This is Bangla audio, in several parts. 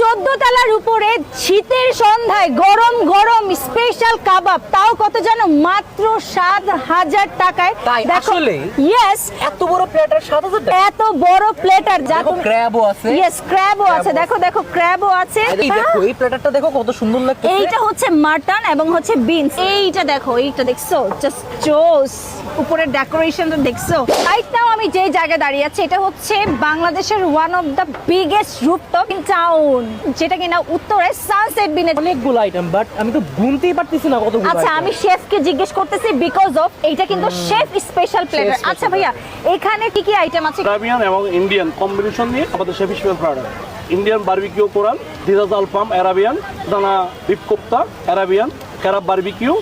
চোদ্দ তলার উপরে শীতের সন্ধ্যায় গরম গরম স্পেশাল কাবাব। তাও কত জানো? মাত্র সাত হাজার টাকায়। আসলে? ইয়েস এত বড় প্লেটার সাত হাজার এত বড় প্লেটার যা দেখো ক্র্যাবও আছে। ইয়েস ক্র্যাবও আছে। দেখো দেখো ক্র্যাবও আছে। এই দেখো এই প্লেটারটা দেখো কত সুন্দর লাগছে এইটা হচ্ছে মাটন এবং হচ্ছে বিনস এইটা দেখো এইটা দেখছ? জাস্ট জোস উপরের ডেকোরেশনটা দেখছ? রাইট নাও আমি যে জায়গায় দাঁড়িয়ে আছি এটা হচ্ছে বাংলাদেশের one of the biggest rooftop in town যেটা কিনা উত্তরে সানসেট বিনে অনেকগুলো আইটেম বাট আমি তো গুনতেই পারতেছি না কতগুলো আচ্ছা। আমি শেফকে জিজ্ঞেস করতেছি বিকজ অফ এইটা কিন্তু শেফ স্পেশাল প্লেটার আচ্ছা ভাইয়া এখানে কি কি আইটেম আছে? আরাবিয়ান এবং ইন্ডিয়ান কম্বিনেশন নিয়ে আমাদের chef special product Indian barbecue coral Arabian দানা beef kofta Arabian kebab barbecue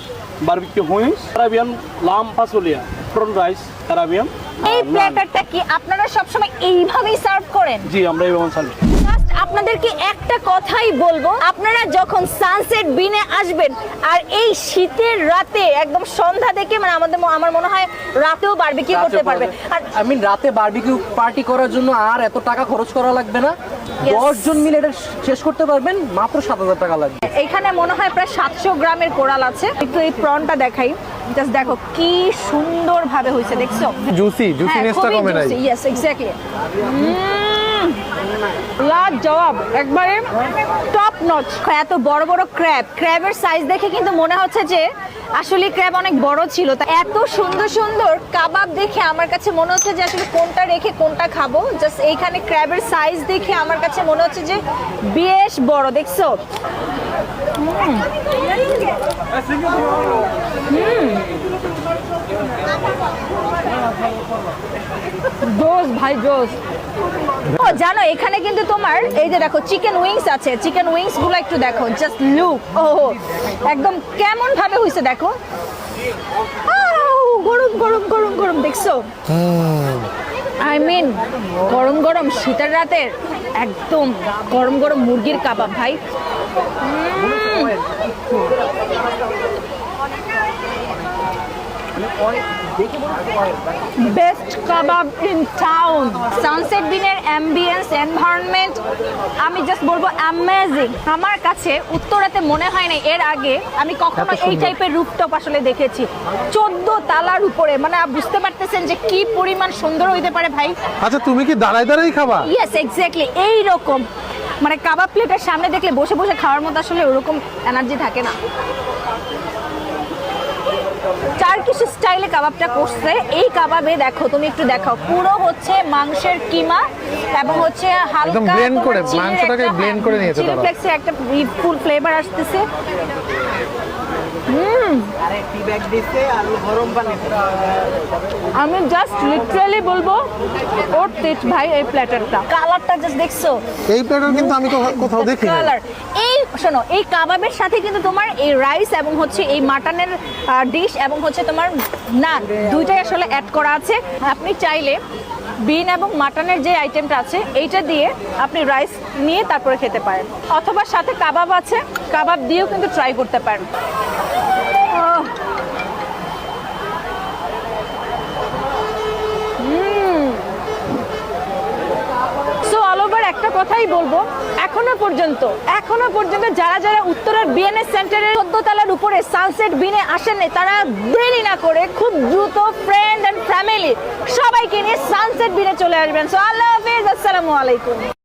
barbecue wings Arabian lamb ফাসোলিয়া prawn rice Arabian এই প্লেটারটা কি আপনারা সবসময় এইভাবেই সার্ভ করেন? জি আমরা এই ব্যবস্থা নিই Just আপনাদেরকে একটা কথাই বলব আপনারা যখন সানসেট বিনে আসবেন আর এই শীতের রাতে একদম সন্ধ্যা দেখে মানে আমাদের আমার মনে হয় রাতেও বারবিকিউ করতে পারবে। আর আই মিন রাতে বারবিকিউ পার্টি করার জন্য আর এত টাকা খরচ করা লাগবে না। Yes. দশ জন মিলে এটা শেষ করতে পারবেন মাত্র সাত হাজার টাকা লাগবে। এখানে মনে হয় প্রায় সাতশো গ্রামের কোরাল আছে। একটু এই প্রনটা দেখাই। জাস্ট দেখো কি সুন্দর ভাবে হয়েছে দেখছ? জুসি জুসিনেসটা কমে নাই। ইয়েস এক্স্যাক্টলি লাজ জবাব একবারে টপ নচ এত বড় বড় ক্র্যাব ক্র্যাবের সাইজ দেখে কিন্তু মনে হচ্ছে যে আসলে ক্র্যাব অনেক বড় ছিল। তা এত সুন্দর সুন্দর কাবাব দেখে আমার কাছে মনে হচ্ছে যে আসলে কোনটা রেখে কোনটা খাব। জাস্ট এইখানে ক্র্যাবের সাইজ দেখে আমার কাছে মনে হচ্ছে যে বেশ বড় দেখছ? জোস ভাই জোস। ও, জানো, এখানে কিন্তু তোমার, এই যে দেখো চিকেন উইংস আছে। চিকেন উইংসগুলো একটু দেখো জাস্ট লুক ও একদম কেমন ভাবে হইছে দেখো। গরম গরম গরম গরম, দেখছ? আই মিন, গরম গরম, শীতের রাতের একদম গরম গরম মুরগির কাবাব, ভাই। বেস্ট কাবাব ইন টাউন। সানসেট বিনের অ্যাম্বিয়েন্স এনভায়রনমেন্ট আমি জাস্ট বলব অ্যামেজিং আমার কাছে উত্তরাতে মনে হয় না এর আগে আমি কখনো এই টাইপের রূপটপ আসলে দেখেছি। চোদ্দ তালার উপরে মানে আপনি বুঝতে পারতেছেন যে কি পরিমাণ সুন্দর হইতে পারে ভাই? আচ্ছা তুমি কি দাঁড়ায় দাঁড়াই খাবা? ইয়েস এক্স্যাক্টলি এই রকম মানে কাবাব প্লেটের সামনে দেখলে বসে বসে খাওয়ার মতো আসলে ওরকম এনার্জি থাকে না। টার্কিশ স্টাইলে কাবাবটা করছে। এই কাবাবে দেখো তুমি একটু দেখাও। পুরো হচ্ছে মাংসের কিমা এবং হচ্ছে হালকা blend করে, মাংসটাকে blend করে নিয়েছে তারা। ফ্লেক্সের একটা ফুল ফ্লেভার আসতেছে। আমি জাস্ট লিটারালি বলব ওর তেজ ভাই এই প্ল্যাটারটা কালারটা জাস্ট দেখছ? এই প্লেটার কিন্তু আমি কোথাও দেখি কালার এই শোনো, এই কাবাবের সাথে কিন্তু তোমার এই রাইস এবং হচ্ছে এই মাটনের ডিশ এবং হচ্ছে তোমার নান দুইটাই আসলে অ্যাড করা আছে। আপনি চাইলে বিন এবং মাটনের যে আইটেমটা আছে, এইটা দিয়ে আপনি রাইস নিয়ে তারপরে খেতে পারেন। অথবা সাথে কাবাব আছে, কাবাব দিয়েও কিন্তু ট্রাই করতে পারেন। কথাই বলব, এখনও পর্যন্ত এখনও পর্যন্ত যারা যারা উত্তরের বিএনএস সেন্টারের চোদ্দ উপরে সানসেট বিনে আসেননি, তারা দেরি না করে খুব দ্রুত ফ্রেন্ড অ্যান্ড ফ্যামিলি সবাইকে নিয়ে সানসেট বিনে চলে আসবেন। সো আল্লাহ হাফিজ, আসসালামু আলাইকুম।